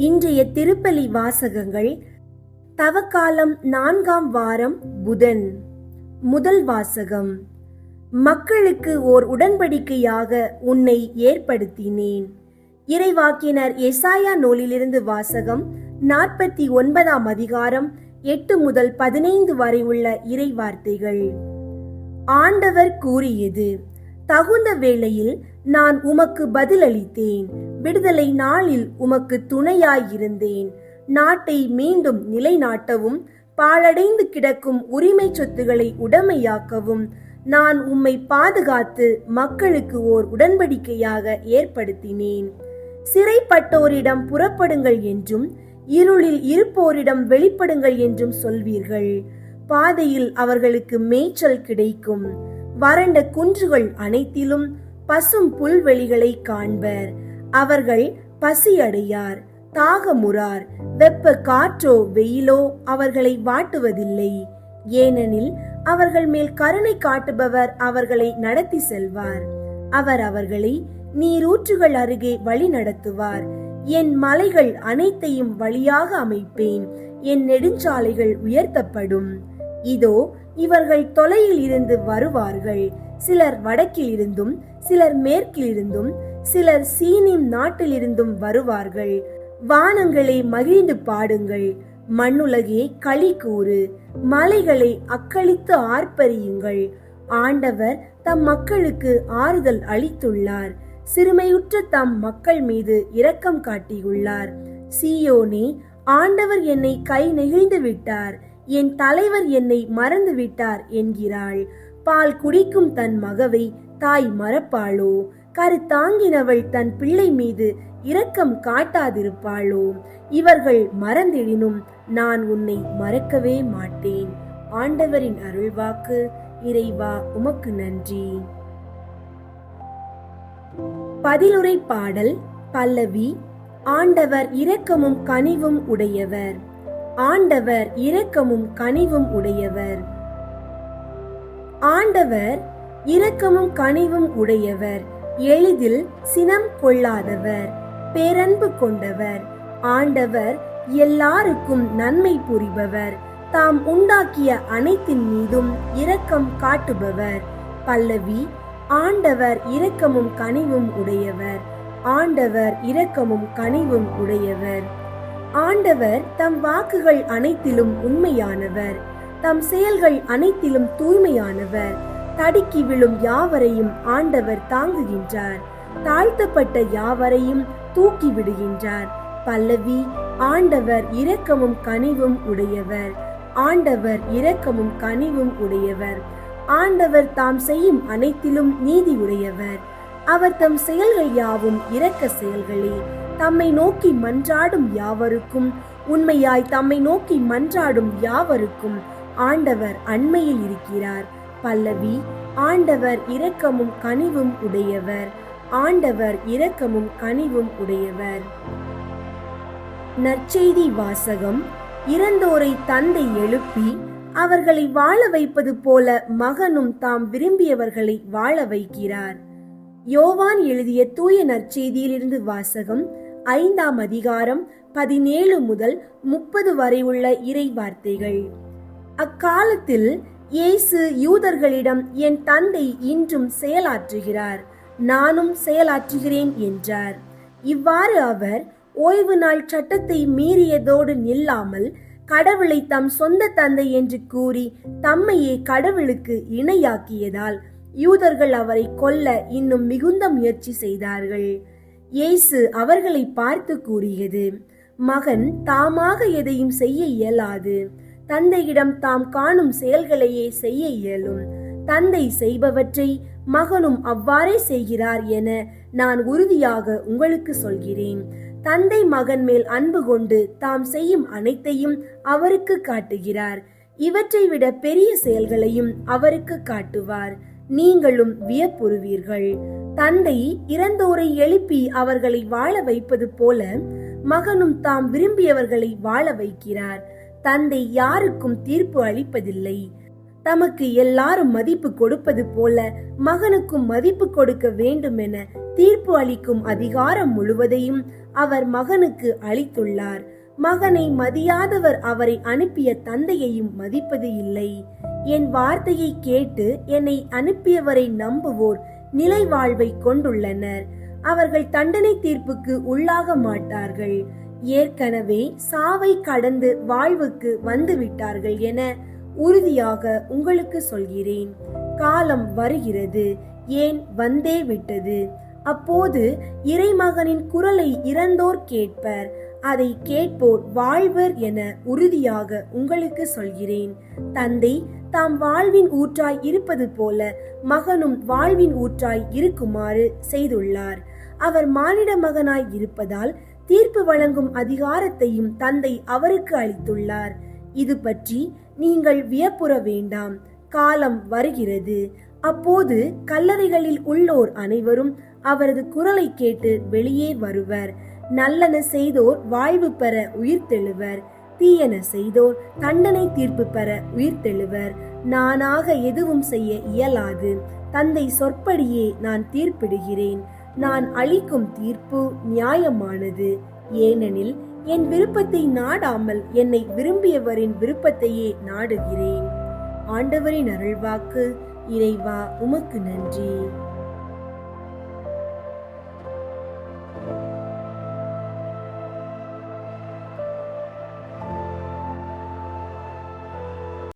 இன்றைய திருப்பலி வாசகங்கள் தவக்காலம் நான்காம் வாரம் புதன். முதல் வாசகம். மக்களுக்கு ஓர் உடன்படிக்கையாக உன்னை ஏற்படுத்தினேன். இறைவாக்கினர் எசாயா நூலிலிருந்து வாசகம் நாற்பத்தி ஒன்பதாம் அதிகாரம் எட்டு முதல் பதினைந்து வரை உள்ள இறைவார்த்தைகள். ஆண்டவர் கூறியது தகுந்த வேளையில் நான் உமக்கு பதிலளித்தேன். விடுதலை நாளில் உமக்கு துணையாயிருந்தேன். நாட்டை மீண்டும் நிலைநாட்டவும் பாழடைந்து கிடக்கும் உரிமை சொத்துக்களை உடமையாக்கவும் நான் உம்மை பாதுகாத்து மக்களுக்கு ஓர் உடன்படிக்கையாக ஏற்படுத்தினேன். சிறைப்பட்டோரிடம் புறப்படுங்கள் என்றும் இருளில் இருப்போரிடம் வெளிப்படுங்கள் என்றும் சொல்வீர்கள். பாதையில் அவர்களுக்கு மேய்ச்சல் கிடைக்கும். வறண்ட குன்றுகள் அனைத்திலும் பசும் புல்வெளிகளை காண்பர். அவர்கள் பசியடையார் தாகமுறார். வெப்ப காற்றோ வெயிலோ அவர்களை வாட்டுவதில்லை. ஏனெனில் அவர்கள் மேல் கருணை காட்டுபவர் அவர்களை நடத்தி செல்வார். அவர் அவர்களை நீரூற்றுகள் அருகே வழி நடத்துவார். என் மலைகள் அனைத்தையும் வழியாக அமைப்பேன். என் நெடுஞ்சாலைகள் உயர்த்தப்படும். இதோ இவர்கள் தொலையில் இருந்து வருவார்கள். சிலர் வடக்கில் இருந்தும் சிலர் மேற்கில் இருந்தும் சிலர் சீனின் நாட்டில் இருந்தும் வருவார்கள். வானங்களை மகிழ்ந்து பாடுங்கள். மண்ணுலகே களி கூறு. மலைகளை அக்களித்து ஆர்ப்பரியுங்கள். ஆண்டவர் தம் மக்களுக்கு ஆறுதல் அளித்துள்ளார். சிறுமையுற்ற தம் மக்கள் மீது இரக்கம் காட்டியுள்ளார். சியோனே ஆண்டவர் என்னை கை நெகிழ்ந்து விட்டார். என் தலைவர் என்னை மறந்து விட்டார் என்கிறாள். பால் குடிக்கும் தன் மகவை தாய் மறப்பாளோ? கருத்தாங்கினவள் தன் பிள்ளை மீது இரக்கம் காட்டாதிருப்பாளோ? இவர்கள் மறந்திடினும் நான் உன்னை மறக்கவே மாட்டேன். ஆண்டவரின் அருள்வாக்கு இறைவா உமக்கு நன்றி. பதிலுரை பாடல் பல்லவி ஆண்டவர் இரக்கமும் கனிவும் உடையவர். ஆண்டவர் இரக்கமும் கனிவும் உடையவர். ஆண்டவர் இரக்கமும் கனிவும் உடையவர். எளிதில் சினம் கொள்ளாதவர் பேரன்பு கொண்டவர். ஆண்டவர் எல்லாருக்கும் நன்மை புரிபவர். தாம் உண்டாக்கிய அனைத்தின் மீதும் இரக்கம் காட்டுபவர். பல்லவி ஆண்டவர் இரக்கமும் கனிவும் உடையவர். ஆண்டவர் இரக்கமும் கனிவும் உடையவர். ஆண்டவர் தம் வாக்குகள் அனைத்திலும் உண்மையானவர். தம் செயல்கள் அனைத்திலும் தூய்மையானவர். தடுக்கி விழும் யாவரையும் ஆண்டவர் தாங்குகின்றார். தாழ்த்தப்பட்ட யாவரையும் தூக்கி விடுகின்றார். பல்லவி ஆண்டவர் இரக்கமும் கனிவும் உடையவர். ஆண்டவர் இரக்கமும் கனிவும் உடையவர். ஆண்டவர் தாம் செய்யும் அனைத்திலும் நீதி உடையவர் அவர் தம் செயல்கள் யாவும் இரக்க செயல்களே. தம்மை நோக்கி மன்றாடும் யாவருக்கும் உண்மையாய் தம்மை நோக்கி மன்றாடும் யாவருக்கும் ஆண்டவர் அண்மையில் இருக்கிறார். பல்லவி ஆண்டவர் இரக்கமும் கனிவும் உடையவர். ஆண்டவர் இரக்கமும் கனிவும் உடையவர். நற்செய்தி வாசகம் இறந்தோரை தந்தை எழுப்பி அவர்களை வாழ வைப்பது போல மகனும் தாம் விரும்பியவர்களை வாழ வைக்கிறார். யோவான் எழுதிய தூய நற்செய்தியிலிருந்து வாசகம் ஐந்தாம் அதிகாரம் பதினேழு முதல் முப்பது வரை உள்ள இறை வார்த்தைகள். அக்காலத்தில் இயேசு யூதர்களிடம் என் தந்தை இன்றும் செயலாற்றுகிறார் நானும் செயலாற்றுகிறேன் என்றார். இவ்வாறு அவர் ஓய்வு நாள் சட்டத்தை மீறியதோடு நில்லாமல் கடவுளை தம் சொந்த தந்தை என்று கூறி தம்மையே கடவுளுக்கு இணையாக்கியதால் யூதர்கள் அவரை கொல்ல இன்னும் மிகுந்த முயற்சி செய்தார்கள். இயேசு அவர்களை பார்த்து கூறியது மகன் தாமாக எதையும் செய்ய இயலாது. தந்தையிடம் தாம் காணும் செயல்களையே செய்ய இயலும். தந்தை செய்பவற்றை மகனும் அவ்வாறே செய்கிறார் என நான் உறுதியாக உங்களுக்கு சொல்கிறேன். தந்தை மகன் மேல் அன்பு கொண்டு தாம் செய்யும் அனைத்தையும் அவருக்கு காட்டுகிறார். இவற்றை விட பெரிய செயல்களையும் அவருக்கு காட்டுவார். நீங்களும் வியப்புறுவீர்கள். தந்தை இறந்தோரை எழுப்பி அவர்களை வாழ வைப்பது போல மகனும் தாம் விரும்பியவர்களை வாழ வைக்கிறார். தந்தை யாருக்கும் தீர்ப்பு அளிப்பதில்லை. தமக்கு எல்லாரும் மதிப்பு கொடுப்பது போல மகனுக்கும் மதிப்பு கொடுக்க வேண்டும் என தீர்ப்பு அளிக்கும் அதிகாரம் முழுவதையும் அவர் மகனுக்கு அளித்துள்ளார். மகனை மதியாதவர் அவரை அனுப்பிய தந்தையையும் மதிப்பது இல்லை. என் வார்த்தையை கேட்டு என்னை அனுப்பியவரை நம்புவோர் நிலை வாழ்வை கொண்டுள்ளனர். அவர்கள் தண்டனை தீர்ப்புக்கு உள்ளாக மாட்டார்கள். ஏற்கனவே சாவை கடந்து வாழ்வுக்கு வந்துவிட்டார்கள் என உறுதியாக உங்களுக்கு சொல்கிறேன். காலம் வருகிறது. ஏன் வந்தே விட்டது? அப்போது இறைமகனின் குரலை இறந்தோர் கேட்பர். அதை கேட்போர் வாழ்வர் என உறுதியாக உங்களுக்கு சொல்கிறேன். தந்தை தாம் வாழ்வின் ஊற்றாய் இருப்பது போல மகனும் வாழ்வின் ஊற்றாய் இருக்குமாறு செய்துள்ளார். அவர் மானிட மகனாய் இருப்பதால் தீர்ப்பு வழங்கும் அதிகாரத்தையும் தந்தை அவருக்கு அளித்துள்ளார். இது பற்றி நீங்கள் வியப்புற வேண்டாம். காலம் வருகிறது. அப்போது கல்லறைகளில் உள்ளோர் அனைவரும் அவரது குரலை கேட்டு வெளியே வருவர். நல்லன செய்தோர் வாழ்வு பெற உயிர்த்தெழுவர் தீயன செய்தோர் தண்டனை தீர்ப்பு பெற உயிர்த்தெழுவர் நானாக எதுவும் செய்ய இயலாது. தந்தை சொற்படியே நான் தீர்ப்பிடுகிறேன். நான் அளிக்கும் தீர்ப்பு நியாயமானது. ஏனெனில் என் விருப்பத்தை நாடாமல் என்னை விரும்பியவரின் விருப்பத்தையே நாடுகிறேன். ஆண்டவரின் அருள்வாக்கு இறைவா உமக்கு நன்றி.